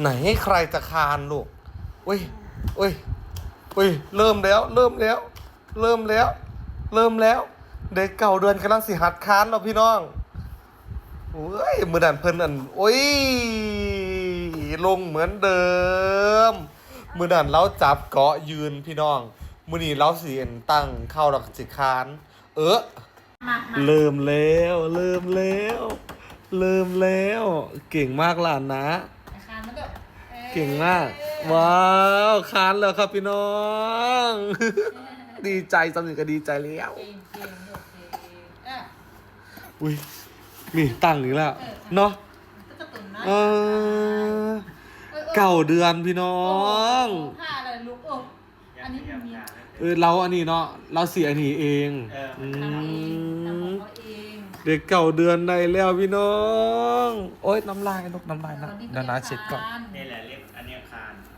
ไหนใครจะคานลูกอุ้ยอุ้ยอุ้ยเริ่มแล้ว เริ่มแล้ว เริ่มแล้ว เริ่มแล้ว เด็กเก่าเดือนกำลังสิหัดคานแล้วพี่น้องโอ้ยมือดันเพิ่นอันโอ้ยลงเหมือนเดิม มือดันเราจับเกาะยืนพี่น้อง มือนี้เราเสียนตั้งเข้าหลักสิคาน เออเริ่มแล้ว เริ่มแล้ว เริ่มแล้ว เก่งมากหลานนะ เก่งมาก ว้าวคานแล้วครับพี่น้อง ดีใจสำนึกก็ดีใจแล้วเก่งเก่งลูกเก่งเอออุ้ยนี่ตั้งอีกแล้วเนาะก็จะตุ่นนะเออเก่าเดือนพี่น้อง ผ้าอะไรลูกอ้อันนี้มันมี เออเราอันนี้เนาะเราเสียอันนี้เอง เออ อืมเขาเอง เด็กเก่าเดือนในแล้วพี่น้อง โอ๊ยน้ำลายนกน้ำลายนะเดี๋ยวนะเช็ดก่อน นี่แหละเรียกอันเนี้ยคานอ